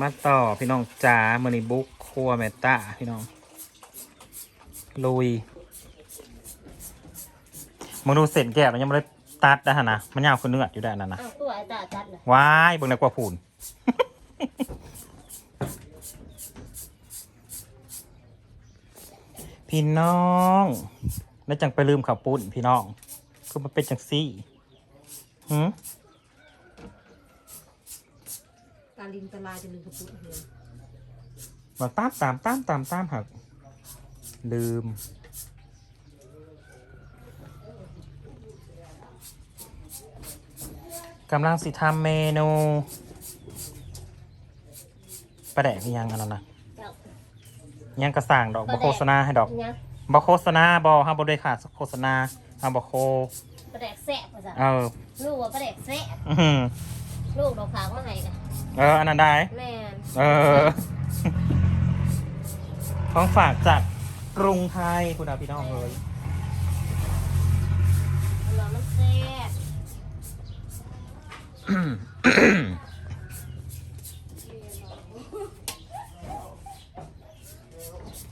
มาต่อพี่น้องจ๋ามือนี้บุ๊กครัวแมตตาพี่น้อง ลุยมึงดูเสร็จแก้วแล้วยังไม่ได้ตัดนะฮะนะมันยาวขึ้นเนื้ออยู่ได้นั่นนะอ้าวตัวไอ้ตาจัดเลยว้ายเบิ่งในกว่าผูน พี่น้องแล้วจังไปลืมขับปุ้นพี่น้อง คือมันเป็นจังซี่หืม ตาลินตาลายจะลืมกระปุกเหียมาตามตามตามตามตามหักลืม กำลังสิทำเมนูประแดกอีหยังอันนั้นนะเจ้ายังกระสั่งดอกบโฆษณาให้ดอกเนี่ยบโฆษณาบอห้ามบได้ขาดโฆษณาห้ามบโค ประแดกแซ่บภาษาเออลูกว่าประแดกแซ่บอื้อหือ ลูกดอกขางมาให้กัน เอออันนั้นได้ แม่นเออ ของฝากจากกรุงไทยคุณอาพี่น้องเลยเรามันแซ่บ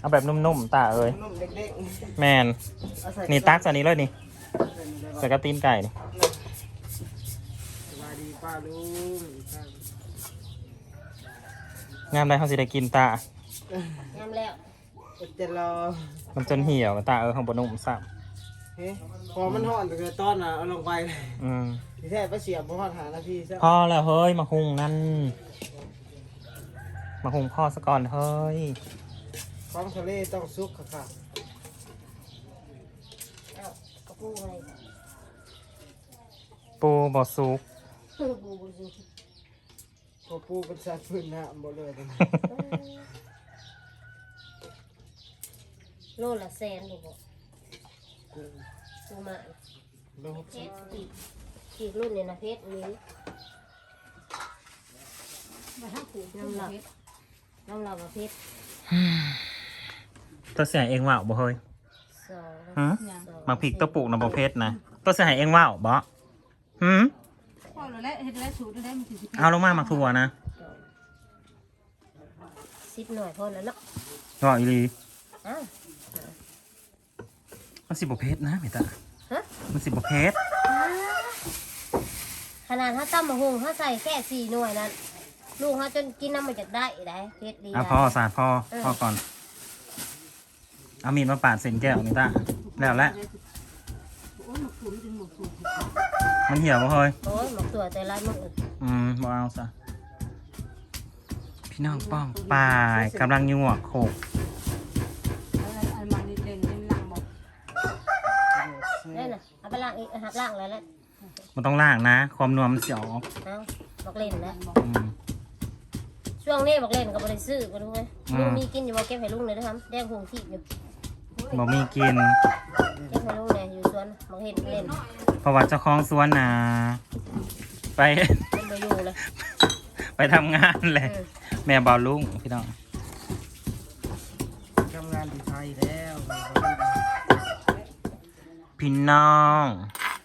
เอาแบบนุ่มๆตาเอ้ยนุ่มเด็กแมนๆเอาใส่นี่ตักจากนี้เลยนี่ใส่กระตีนไก่นี่สวัสดีป้าลุงครับงามได้เขาสิได้กินตายำแล้วอดจะรอมันจนเหี่ยวตาเออของบนุ่มสับเฮ้พอมันห่อนตั้งแต่ต้นน่ะเอาลงไปเลยอืมที่แท้ไปเสียบบ่ฮอดหานาทีซะพอแล้วเฮ้ยมาหุงนั่นมาหุงพ่อซะก่อนเฮ้ยของทะเลต้องซุกค่ะเอ้าวกระปุกอะไรปูบอซุกปูปูปู พอปูเป็นสัตว์พื้นน้ำบ่เลยกันโลละแสนถูกบ่ปูมาโลงเพชรอีกอีกรุ่นเนี่ยนะเพชรนี้มาทั้งผูกน้ำหลับน้ำหลับว่าเพชรตัวเสียเองว่าวบ่เฮ้ยสองฮะสอง มาพริกตัวปลูกนะบ่เพชรนะตัวเสียเองว่าวบ่หืม เราแล้วเฮ็ดแล้วสูตรได้มันสิสิเอาลงมาหมักถั่วนะสิบหน่อยพอแล้วเนาะว่าวอีหลีอ้าวมันสิบ่เพชรนะเมตาฮะมันสิบ่เพชรขนาดถ้าตั้มมะฮุงถ้าใส่แค่สี่หน่วยนั้นลูกเขาจนกินน้ำมันจากได้ได้เพชรดีอะได้พ่อสาดพ่อพ่อก่อนเอามีดมาปาดเส้นแก้วนี่ตาแล้วแหละ โอ้ยหมกสูตรมันหมกสูตร มันเหี่ยวบ่เฮ้ยโอ้ยหมกตัวแต่ลายมืออืมบ่เอาซะพี่น้องป้องป่ายกำลังยั่วโขกอะไรอันมานี่เด่นเป็นหลังบอกนั่นน่ะเอาไปล้างอีกเอาหักล้างแล้วแหละมันต้องล่างนะ ความนัวมันเสียออกเอาบอกเล่นแล้วอืม ช่วงนี้บอกเล่นกับบริซื้อก็รู้ไหมอืม ลุงมีกินอยู่บอกเก็บให้ลุงเลยนะครับแดงหงที่อยู่ บ่มีกินเก็บให้ลุงเลยอยู่สวนบอกเห็นเล่นเพราะว่าเจ้าของสวนน่ะไปเป็นมาอยู่เลย ไปทำงานแหละอืม แม่บอลลุงพี่น้องทำงานที่ไทยแล้วพี่น้อง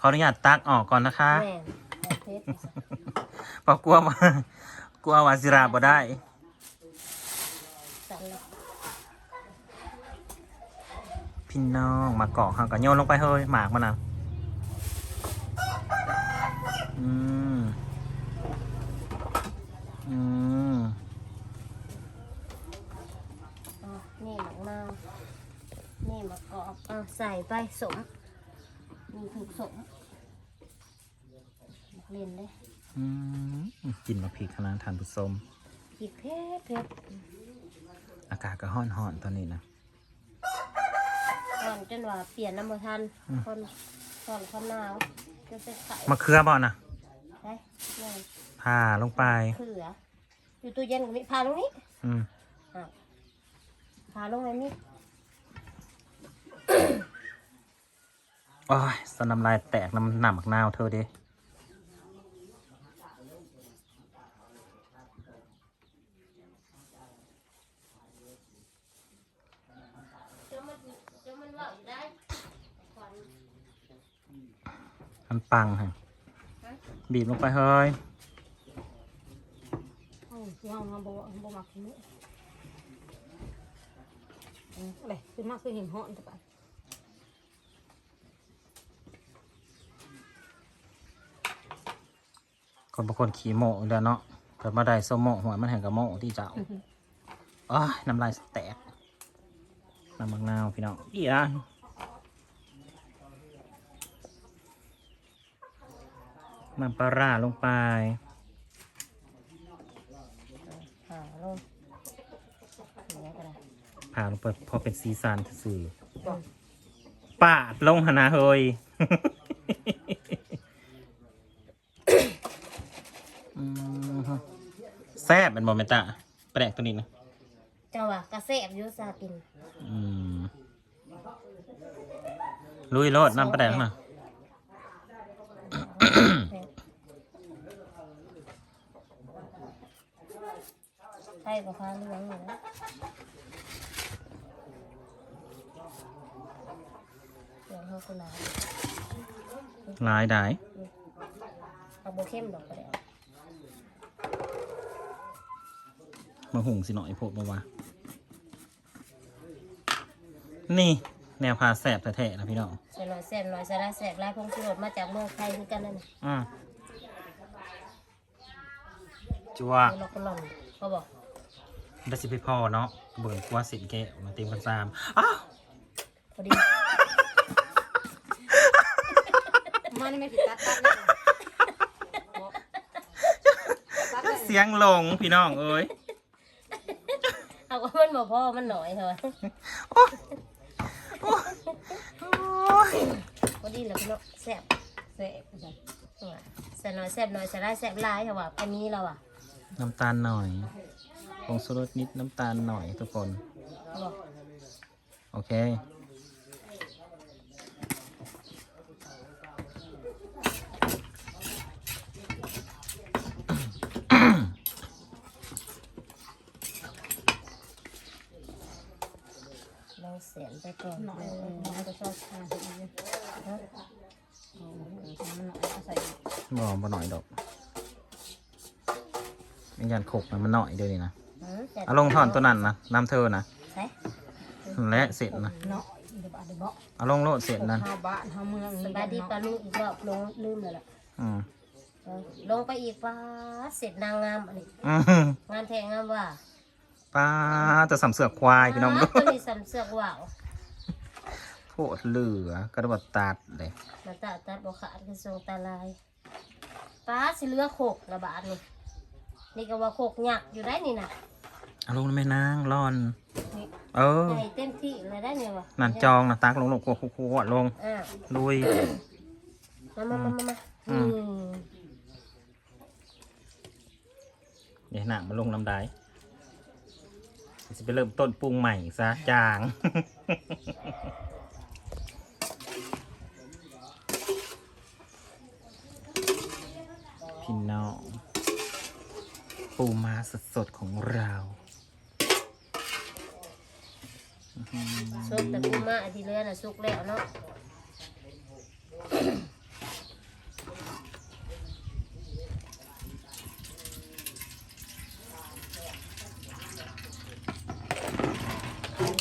ขออนุญาตตักออกก่อนนะคะแม่เพชรเพราะกลัวว่ากลัวว่าสิราบ่ได้ สั่นเลย พี่น้องมาเกาะเขาก็โยนลงไปเฮ้ยหมากมันนะอืมอืมอะนี่หมักนาวนี่หมักกรอบเอาใส่ไปสมมีถูกสมบอกเล่นเลยอืมกินมาพริกขนาดทานผู้ชมผิดเพชรเพชรอากาศก็ห้อนห่อนๆตอนนี้นะก่อน จนว่าเปลี่ยนน้ำมันทันคนก่อนคนหนาวจะเป็นไข่มะเขือบ่นะไปนี่ผ่าลงไป เขืออยู่ตู้เย็นตรงนี้พาลงนี้อืมพาลงไว้นี่โอ้ยสนำลายแตกน้ำหนำมักนาวเธอเด้ จะมันจะมันว่าอยู่ได้ขวัญ มันปังฮะบีบลงไปเฮ้ยโอ้คือเฮาเฮาบ่บ่มักกินมื้อเอออะไรคือมากคือเห็นเหาะแต่ปะคนบางคนขี่โมอยู่แล้วเนาะเกิดมาได้สมโมหัวมันแห่งกับโมที่เจ้าอ้ายน้ำลายแตกน้ำมังนาวพี่น้องอีอะ น้ำปลาร้าลงไปหาลงอย่างนี้ก็ได้ผ่าลงไปพอเป็นซีซานสื่อปาดลงหนนาเฮยอืมฮะแซ่บเป็นบอมเมนตาแปลกตัวนี้นะ เจ้าว่ากระเสบอยุซากิน อืมลุยโลดน้ำปลาแดงมา ไข่กับฟ้าเหลืองอยู่นะเหลืองเท่ากุหลาบลายได้เอาโบเข้มดอกก็ได้มาหุงสิหน่อยพวกมาวะนี่ แนวพาแสบแท้ๆนะพี่น้องใส่หน่อยแสบหน่อยใส่ได้แสบลายพงชูรสมาจากเมืองไทยเหมือนกันนั่นน่ะอืมจัวเราก็หล่อนเขาบอก ได้สิไปพอเนาะเบิ่งกว่าสินแก้วมาเต็มกันซามอ้าวพอดีมานี่ไม่ผิดตัดตัดเลยบ่ตัดเลยเสียงลงพี่น้องเอ้ยเอาก็มันบอกพ่อมันหน่อยเถอะพอดีแล้วพี่น้องแสบเสะจ้ะใส่หน่อยแสบหน่อยใส่ได้แสบลายค่ะว่าอันนี้เราอะน้ำตาลหน่อย ผงชูรสนิดน้ำตาลหน่อยทุกคนเขาบอกโอเค เราเสียนไปก่อนหน่อยเออหน่อยจะชอบทานอีกเลยฮะเอามันหน่อยเอาใส่บ่บ่หน่อยดอกไม่ยันขกนะมันหน่อยเดียวนี่นะอืมแต่ เอาลงถอนตัวนั้นนะน้ำเธอนะใส่และเสร็จนะเนาะเดี๋ยวบาดเดี๋ยวบอกเอาลงโลดเสร็จนั่นเฮาบ้านเฮาเมืองสนี่บายดีเนาะปลาลูกอีกรอบลงลืมเลยล่ะอืมเออลงไปอีกป้าเสร็จนางงามอันนี้อืมงานแทงงามว่าป้าจะสำเสือกควายพี่น้องดูตัวนี้สำเสือกว่าวโคตรเหลือกระบดตัดเลยมาตัดตัดบอขาดคือทรงตาลายป้าสิเหลือโขกระบาดนี่นี่ก็ว่าโขกหยักอยู่ได้นี่นะ เอาลงแม่นางร่อนนี่เออใหญ่เต็มที่เลยได้เนี่ยวะนั่นจองนะตักลงลงขวขวลงอ่าลุย มามามามามาอือืมมเดี๋ยวหน้ามาลงน้ำได้จะไปเริ่มต้นปรุงใหม่ซะจาง พี่น้องปูมาสดๆของเรา ซุกแต่ปูมาอันที่เหลือน่ะซุกแล้วเนาะ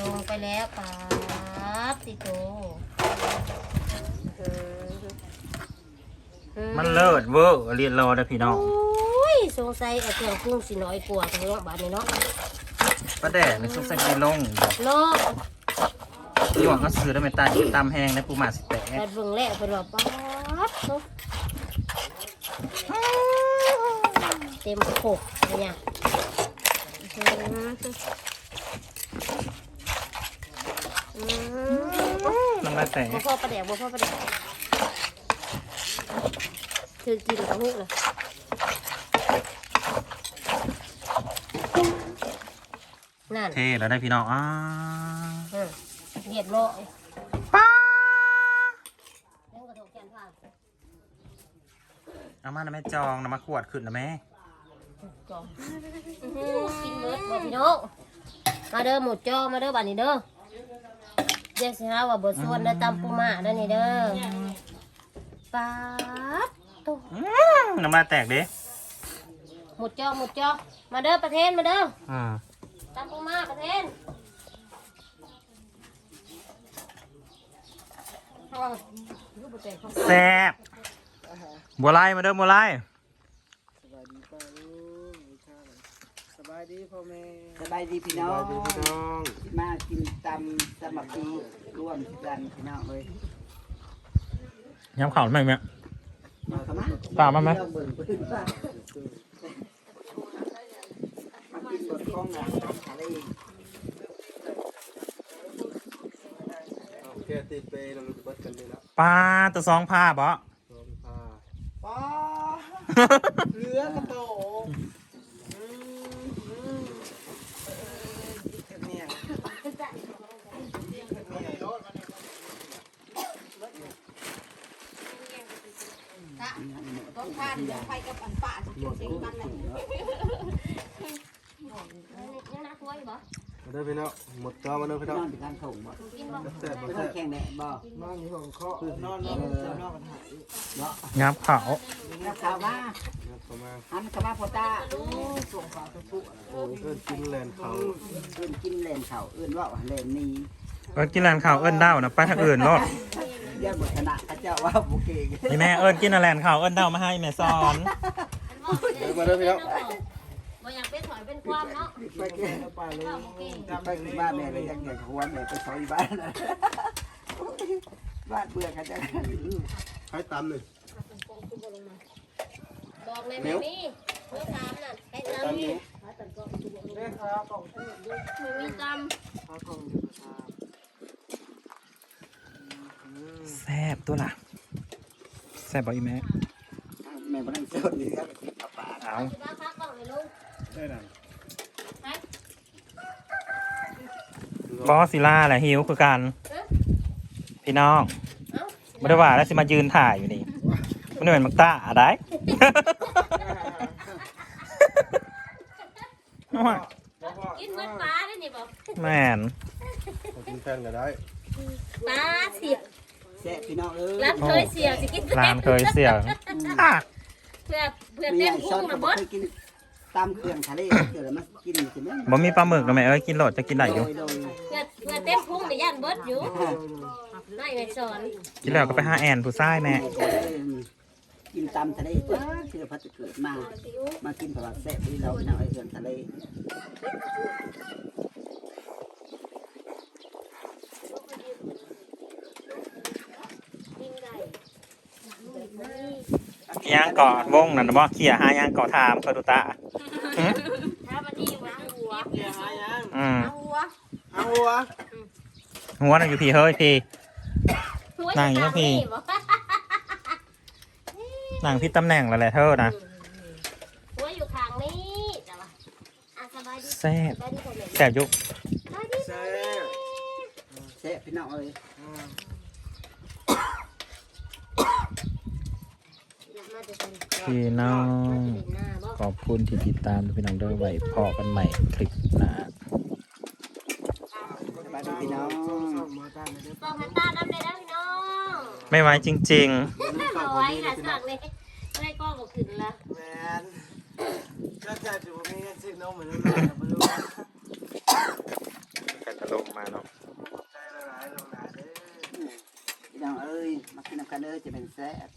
ลงไปแล้วป๊าบติโตอืมันเลิศเวอร์เรียนรอได้อพี่น้อง โอ้ย สงสัยไอ้เครื่องปรุงสิน้อยกว่าทั้งโรงบาลนี่เนาะ ประแดกในซุปใส่ไก่ลงโลกหยวกก็ซื้อได้ไม่ตายตามแห้งในปูหมาสิแตกแต่เบิ่งแล้วเป็นว่าป๊าบเนาะเต็มโขกเนี่ยอืมอืมน้ำลายแตกบ่พ่อประเดี๋ยวบ่พ่อประเดี๋ยวคือกินกับหูเลย นั่นเทแล้วได้พี่น้องอ้าอืมเรียบร้อยป้าเล่นกระโดดแขนผ่านเอามานะแม่จองนะมาขวดขึ้นนะแม่จอมกินเบิดบ่พี่น้องมาเด้อหมูจอมาเด้อบัดนี้เด้อเดี๋ยวสิหาว่าบ่ส่วนเด้อตำปูม่าเด้อนี่เด้อป๊าดตุ๊อื้อน้ำลายแตกเด้หมดจอหมดจอมาเด้อประเทศมาเด้ออืม ตามปูมาประเทศเพราะว่าลูกบ่แต่งเขาแซ่บบัวไล่มาเด้อบัวไล่สบายดีป้าลุงสบายดีพ่อแม่สบายดีพี่สน้อบายดีงพี่น้องมากินตำสมัครปีร่วมกันพี่น้องเลยย้ำข่าวไหมแม่มาเข้ามาตามมาไหม เรื่องเบิ่งเพิ่นว่ามากินบดข้องนะอะไรอีก เอา แกติดไปเราลุกบัดกันเลยละปลาตัวสองผ้าบ่สองผ้าป้าเรือกระโตกอืมอืมเออเนี่ยต้องทานเดี๋ยวไปกับอันป่าสิเกี่ยวเสียงกันเลยยังนักไว้บ่ มาเด้อพี่น้องหมดจอมาเด้อพี่นน้องอนที่การส่งบ่กินบ่แซ่บไม่บ่ต้อแซ่บงแข่งแดดบ่นอนอยู่ห้องเคาะนอนนอนนอนกันหายเนาะย้ำข่าวแล้วข่าวว่าเข้ามาหันเข้ามาพ่อตาโอ้ยส่งข่าวทุกๆโอ้ยเอิ้นกินแลนเขาเอื่นกินแหลนเขาเอื่นว่าแหลนนี้เอิญกินแลนข่าวเอิญเด้านะไปทางอื่นโลดอย่าบทขนาดพระเจ้าว่าบุเกงนี่แม่เอิญกินแลนข่าวเอิญเด้ามาให้แม่สอนมาเด้อพี่น้อง บ่อยากเป็นถ อยเป็นเนาะไปแก่ป้าลุงไปบ้านแม่เลยยังอยากหัวแม่ไปซอยบ้านนะบ้านเบื่อกันจังให้ตำหนึ่งบอกเลยไม่มีเมื่อถามน่ะให้ตามนี่แม่ครับกล่องไม่มีตามข้าวกล่องอยู่ครับแซ่บตัวล่ะแซ่บบ่อีแม่แม่บ้านโซนนี่ครับเอาป่าเอาสิบ้าพักกล้องให้ลุงได้นั่น ไป บอสิล่าแหละหิวคือกัน พี่น้องเอ้าไม่ได้ว่าแล้วสิมายืนถ่ายอยู่นี่มันเป็นมักตาอะไรกินเหมือนปลาได้นี่บ่แม่นกินแฟนก็ได้ปลาเสียแซ่พี่น้องเอ้ยร้านเคยเสียสิกินร้านเคยเสียงอะเพื่อเพื่อมีเต็มไอ้ซ้พุอนงก็นะบ่บดเคยกิน ตามเครื่องทะเลเกิดมากินใช่ไหมบ่มีปลาหมึกนะแม่เอ้ยกินโหลดจะกินได้อยู่ โดยโดยเพื่อเพื่อเต็มพุงในย่านเบิดอยู่ไม่ไม่สอนกินแล้วก็ไปหาแอนผู้ชายแม่กินตามทะเลจ้าเชื่อพัดจะเกิดมา มากินตลาดแซ่บที่เราพี่น้องไอ้เขื่อนทะเลย่างก่อนวงนั่นนะบ่เขี่ยหาย่างก่อถามคอยดูตา หึถ้าวันนี้วางหัวอืมเอาหัวเอาหัวหัวน่ะอยู่พี่เฮ้ยพี่หัวนั่งอยู่นะพี่บ่นั่งพี่ตำแหน่งแล้วแหละเธอนะหัวอยู่ข้างนี้จ้ะวะอะสบายดีแซ่บสบายดีผมเลยแซ่บอยุสบายดีแซ่บแซ่บพี่น้องเอ้ยมาจะเป็นพี่น้อง มาจะเป็นหน้าบ่ขอบคุณที่ติดตามพี่น้องเด้อไว้พอกันใหม่คลิปหน้าสบายดีพี่น้องมาตาเลยเด้อต้องหันตาดำเลยนะพี่น้องไม่ไหวจริงเอาไว้ค่ะสักเลยไม่ได้ก็บอกขึ้นละแมนก็จะถือว่ามีเงินซื้อนมเหมือนกันแต่ไม่รู้ว่าๆกันตลกมาเนาะใจละลายลงหนาเด้อพี่น้องเอ้ยมากินน้ำกันเด้อจะเป็นแซ่บ